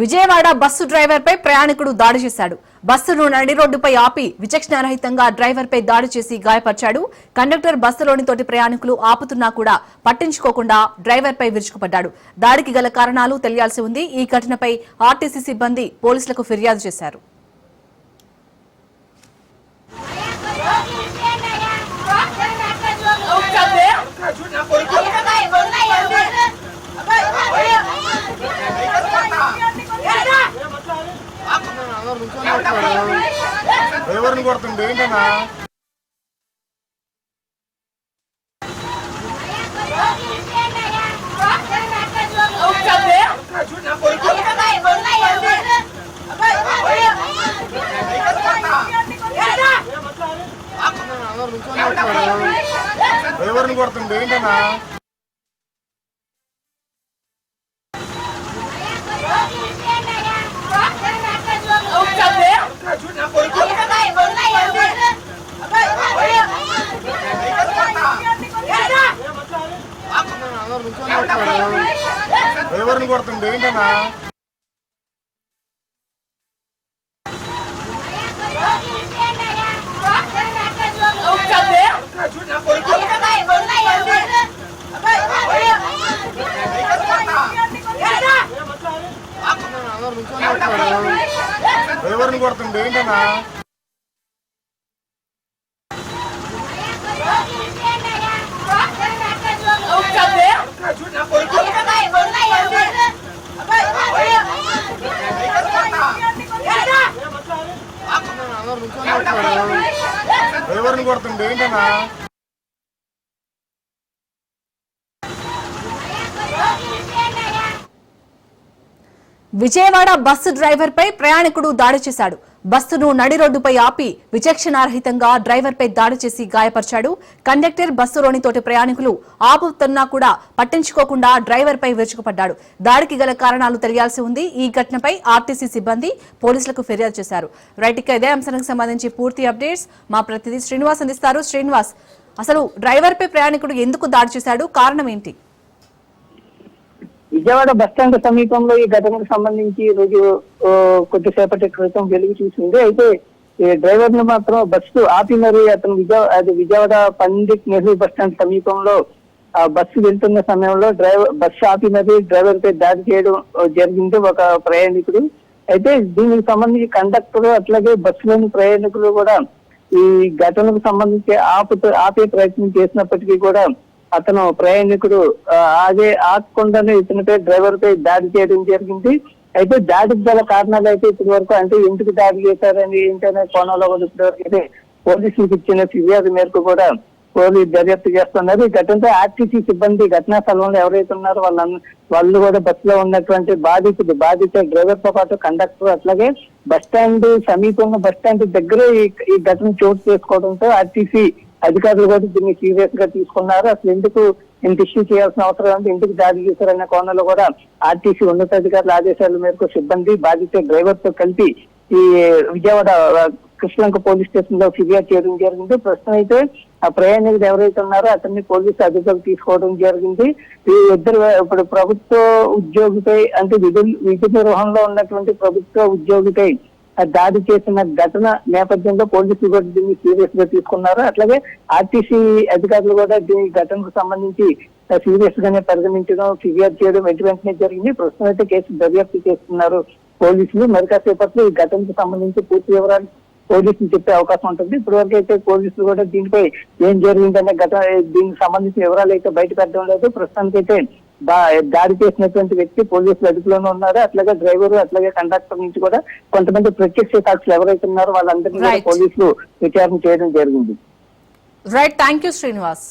Vijayawada bus driver పై ప్రయాణికుడు దాడి చేశాడు. బస్సును నడి రోడ్డుపై ఆపి విచక్షణారహితంగా డ్రైవర్ పై దాడి చేసి గాయపరిచాడు. కండక్టర్ బస్సులోని తోటి ప్రయాణికులు ఆపుతున్నా కూడా పట్టించుకోకుండా డ్రైవర్ పై విరుచుకుపడ్డాడు. దాడికి గల కారణాలు తెలియాల్సి ఉంది. ఈ ఘటనపై ఆర్టీసీ సిబ్బంది పోలీసులకు ఫిర్యాదు చేశారు. ఎవరిని కొడుతుంది ఏంటన్నా? ఎవరిని కొడుతుంది ఏంటన్నా? ఎవరిని కొడుతుంది ఏంటన్నా? ఎవరిని కొడుతుంది ఏంటన్నా? ఎవరిని కొడుతుంది ఏంటన్నా? విజయవాడ బస్సు డ్రైవర్ పై ప్రయాణికుడు దాడి చేశాడు. బస్సును నడి రోడ్డుపై ఆపి విచక్షణారహితంగా డ్రైవర్పై దాడి చేసి గాయపరిచాడు. కండక్టర్ బస్సులోని తోటి ప్రయాణికులు ఆపుతున్నా కూడా పట్టించుకోకుండా డ్రైవర్ పై విరుచుకుపడ్డాడు. దాడికి గల కారణాలు తెలియాల్సి ఉంది. ఈ ఘటనపై ఆర్టీసీ సిబ్బంది పోలీసులకు ఫిర్యాదు చేశారు. రైట్ ఇక ఇదే అంశానికి సంబంధించి పూర్తి అప్డేట్స్ మా ప్రతినిధి శ్రీనివాస్ అందిస్తారు. శ్రీనివాస్ అసలు డ్రైవర్పై ప్రయాణికుడు ఎందుకు దాడి చేశాడు? కారణం ఏంటి? విజయవాడ బస్టాండ్ సమీపంలో ఈ ఘటనకు సంబంధించి రోజు కొద్దిసేపటి క్రితం వెలుగు చూసింది. అయితే ఈ డ్రైవర్ను మాత్రం బస్సు ఆపి మరి అతను విజయ అది విజయవాడ పండిట్ నెహ్రూ బస్టాండ్ సమీపంలో ఆ బస్సు వెళ్తున్న సమయంలో డ్రైవర్ బస్సు ఆపి మరి డ్రైవర్ పై దాడి చేయడం జరిగింది ఒక ప్రయాణికుడు. అయితే దీనికి సంబంధించి కండక్టర్ అట్లాగే బస్సులోని ప్రయాణికులు కూడా ఈ ఘటనకు సంబంధించి ఆపుతూ ఆపే ప్రయత్నం చేసినప్పటికీ కూడా అతను ప్రయాణికుడు ఆ, అదే ఇతని ఇతనిపై డ్రైవర్ పై దాడి చేయడం జరిగింది. అయితే దాడికి గల కారణాలు అయితే ఇప్పటి వరకు అంటే ఎందుకు దాడి చేశారని ఏంటనే కోణంలో కూడా ఇప్పటి వరకు అయితే పోలీసులకు ఇచ్చిన ఫిర్యాదు మేరకు కూడా పోలీసు దర్యాప్తు చేస్తున్నారు. ఈ ఘటనతో ఆర్టీసీ సిబ్బంది ఘటనా స్థలంలో ఎవరైతే ఉన్నారో వాళ్ళ వాళ్ళు కూడా బస్సులో ఉన్నటువంటి బాధితుడు బాధిత డ్రైవర్తో పాటు కండక్టర్ అట్లాగే బస్ స్టాండ్ సమీపంలో బస్ స్టాండ్ దగ్గరే ఈ ఈ ఘటన చోటు చేసుకోవడంతో ఆర్టీసీ అధికారులు కూడా దీన్ని సీరియస్గా తీసుకున్నారు. అసలు ఎందుకు ఇంత ఇష్యూ చేయాల్సిన అవసరం ఉంది? ఎందుకు దాడి చేశారనే కోణంలో కూడా ఆర్టీసీ ఉన్నతాధికారుల ఆదేశాల మేరకు సిబ్బంది బాధిత డ్రైవర్తో కలిపి ఈ విజయవాడ ఆ, కృష్ణంక పోలీస్ స్టేషన్లో ఫిర్యాదు చేయడం జరిగింది. ప్రస్తుతం అయితే ఆ ప్రయాణికులు ఎవరైతే ఉన్నారో అతన్ని పోలీసు అధికారులు తీసుకోవడం జరిగింది. ఈ ఇద్దరు ఇప్పుడు ప్రభుత్వ ఉద్యోగిపై అంటే విధులు విధి నిర్వహణలో ఉన్నటువంటి ప్రభుత్వ ఉద్యోగిపై దాడి చేసిన ఘటన నేపథ్యంలో పోలీసులు కూడా దీన్ని సీరియస్గా తీసుకున్నారు. అట్లాగే ఆర్టీసీ అధికారులు కూడా దీని ఘటనకు సంబంధించి సీరియస్ గానే పరిగణించడం ఫిర్యాదు చేయడం వెంట వెంటనే జరిగింది. ప్రస్తుతం అయితే కేసు దర్యాప్తు చేస్తున్నారు పోలీసులు. మరి కాసేపట్లో ఈ ఘటనకు సంబంధించి పూర్తి వివరాలు పోలీసులు చెప్పే అవకాశం ఉంటుంది. ఇప్పటివరకు అయితే పోలీసులు కూడా దీనిపై ఏం జరిగిందనే ఘటన దీనికి సంబంధించిన వివరాలు అయితే బయట పెట్టడం లేదు. ప్రస్తుతానికైతే దాడి చేసినటువంటి వ్యక్తి పోలీసులు అదుపులోనే ఉన్నారు అట్లాగే డ్రైవర్ అట్లాగే కండక్టర్ నుంచి కూడా కొంతమంది ప్రత్యక్ష సాక్షులు ఎవరైతే ఉన్నారో వాళ్ళందరినీ. పోలీసులు విచారణ చేయడం జరిగింది. Right thank you Srinivas